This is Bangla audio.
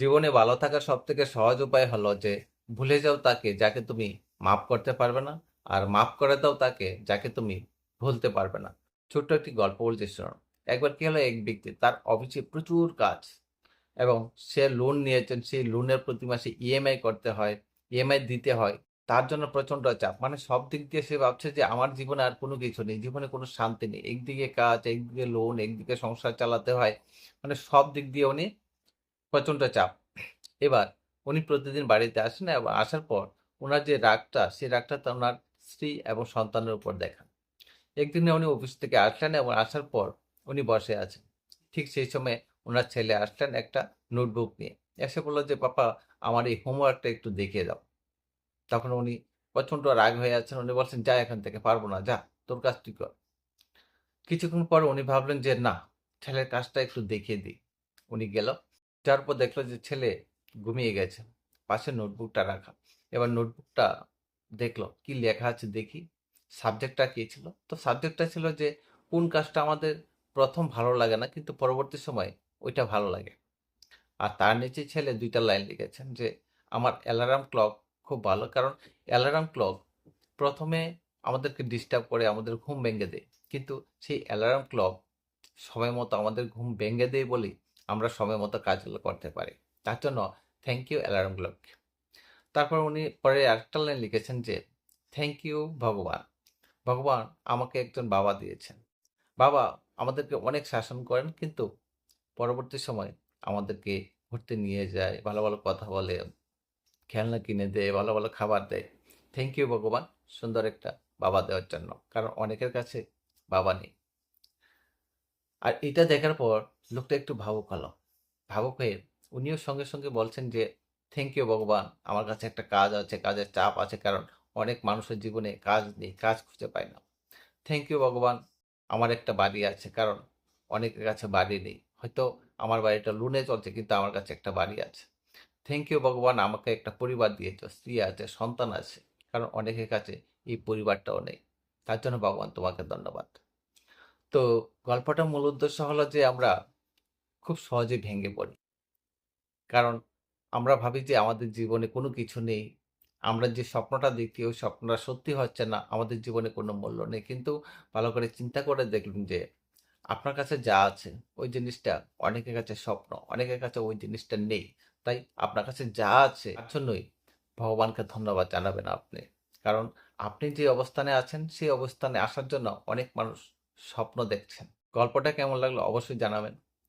জীবনে ভালো থাকার সব থেকে সহজ উপায় হলো যে, ভুলে যাও তাকে যাকে তুমি মাফ করতে পারবে না আর মাফ করে দাও তাকে যাকে তুমি ভুলতে পারবে না। ছোট্ট একটি গল্প বলছি শোনো। একবার কি হলো, এক ব্যক্তি তার অফিসে প্রচুর কাজ এবং সে লোন নিয়েছেন, সেই লোনের প্রতি মাসে ইএমআই করতে হয় ইএমআই দিতে হয়। তার জন্য প্রচণ্ড চাপ। মানে সব দিক দিয়ে সে ভাবছে যে, আমার জীবনে আর কোনো কিছু নেই, জীবনে কোনো শান্তি নেই। একদিকে কাজ, একদিকে লোন একদিকে সংসার চালাতে হয়। মানে সব দিক দিয়ে উনি প্রচণ্ড চাপ। এবার উনি প্রতিদিন বাড়িতে আসেন এবং আসার পর ওনার যে রাগটা, সেই রাগটা তো ওনার স্ত্রী এবং সন্তানের উপর দেখান। একদিনে উনি অফিস থেকে আসলেন এবং আসার পর উনি বসে আছেন। ঠিক সেই সময় ওনার ছেলে আসলেন একটা নোটবুক নিয়ে। এসে বলল যে, পাপা, আমার এই হোমওয়ার্কটা একটু দেখিয়ে দাও। তখন উনি প্রচণ্ড রাগ হয়ে আছেন। উনি বলছেন, যা এখান থেকে, পারব না, যা, তোর কাজ তুই কর। কিছুক্ষণ পর উনি ভাবলেন যে, না, ছেলের কাজটা একটু দেখিয়ে দিই। উনি গেল। যার পর দেখল যে ছেলে ঘুমিয়ে গেছে। পাশে নোটবুকটা রাখা। এবার নোটবুকটা দেখল, কি লেখা আছে দেখি। সাবজেক্টটা কি ছিল? তো সাবজেক্টটা ছিল যে, কোন কাজটা আমাদের প্রথম ভালো লাগে না, কিন্তু পরবর্তী সময় ওইটা ভালো লাগে। আর তার নিচে ছেলে দুইটা লাইন লিখেছেন যে, আমার অ্যালার্ম ক্লক খুব ভালো, কারণ অ্যালার্ম ক্লক প্রথমে আমাদেরকে ডিস্টার্ব করে, আমাদের ঘুম ভেঙে দেয়। কিন্তু সেই অ্যালার্ম ক্লক সময় মতো আমাদের ঘুম ভেঙে দেয় বলেই আমরা সময় মতো কাজগুলো করতে পারি। তার জন্য থ্যাংক ইউ অ্যালার্ম ক্লককে তারপর উনি পরে আরেকটা লাইন লিখেছেন যে থ্যাংক ইউ ভগবান। ভগবান আমাকে একজন বাবা দিয়েছেন। বাবা আমাদেরকে অনেক শাসন করেন, কিন্তু পরবর্তী সময় আমাদেরকে ঘুরতে নিয়ে যায়, ভালো ভালো কথা বলে, খেলনা কিনে দেয়, ভালো ভালো খাবার দেয়। থ্যাংক ইউ ভগবান। সুন্দর একটা বাবা দেওয়ার জন্য। কারণ অনেকের কাছে বাবা নেই। আর এটা দেখার পর লোকটা একটু ভাবুক হলো। ভাবুক হয়ে উনিও সঙ্গে সঙ্গে বলছেন যে থ্যাংক ইউ ভগবান, আমার কাছে একটা কাজ আছে, কাজের চাপ আছে, কারণ অনেক মানুষের জীবনে কাজ নেই, কাজ খুঁজে পায় না। থ্যাংক ইউ ভগবান, আমার একটা বাড়ি আছে, কারণ অনেকের কাছে বাড়ি নেই। হয়তো আমার বাড়িটা লুনে চলছে, কিন্তু আমার কাছে একটা বাড়ি আছে। থ্যাংক ইউ ভগবান, আমাকে একটা পরিবার দিয়েছ, স্ত্রী আছে, সন্তান আছে, কারণ অনেকের কাছে এই পরিবারটাও নেই। তার জন্য ভগবান তোমাকে ধন্যবাদ। তো গল্পটার মূল উদ্দেশ্য হলো যে, আমরা খুব সহজে ভেঙে পড়ি। কারণ আমরা ভাবি যে আমাদের জীবনে কোনো কিছু নেই। আমরা যে স্বপ্নটা দেখি, ওই স্বপ্নটা সত্যি হচ্ছে না, আমাদের জীবনে কোনো মূল্য নেই। কিন্তু ভালো করে চিন্তা করে দেখলেন যে, আপনার কাছে যা আছে, ওই জিনিসটা অনেকের কাছে স্বপ্ন, অনেকের কাছে ওই জিনিসটা নেই। তাই আপনার কাছে যা আছে, তার জন্যই ভগবানকে ধন্যবাদ জানাবেন আপনি। কারণ আপনি যে অবস্থানে আছেন, সেই অবস্থানে আসার জন্য অনেক মানুষ স্বপ্ন দেখছেন। গল্পটা কেমন লাগল অবশ্যই জানাবেন।